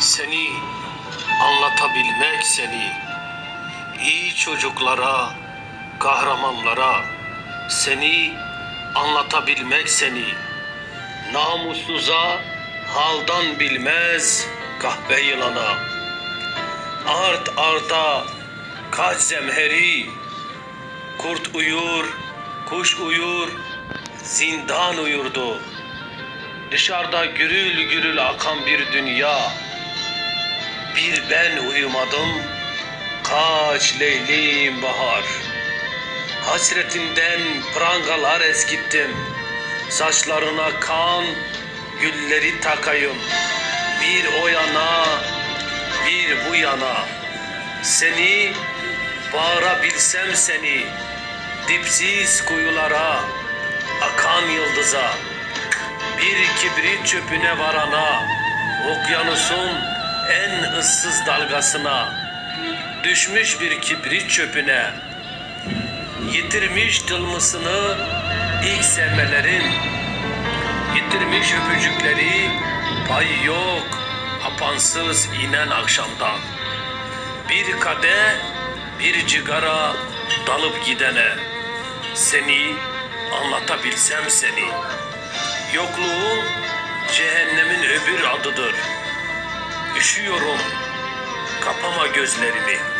Seni anlatabilmek seni. iyi çocuklara, kahramanlara seni anlatabilmek seni. Namussuza haldan bilmez kahve yılana. Art arda kaç zemheri Kurt uyur, kuş uyur, zindan uyurdu. Dışarıda gürül gürül akan bir dünya. Bir ben uyumadım, kaç leylim bahar. Hasretinden prangalar eskittim. Saçlarına kan, gülleri takayım. Bir o yana, bir bu yana. Seni bağırabilsem seni dipsiz kuyulara akan yıldıza bir kibrit çöpüne varana okyanusun en ıssız dalgasına düşmüş bir kibrit çöpüne yitirmiş tılmısını ilk sevmelerin yitirmiş öpücükleri pay yok apansız inen akşamdan bir kadeh, bir cigara dalıp gidene seni anlatabilsem seni. Yokluğun cehennemin öbür adıdır. Üşüyorum, kapama gözlerimi.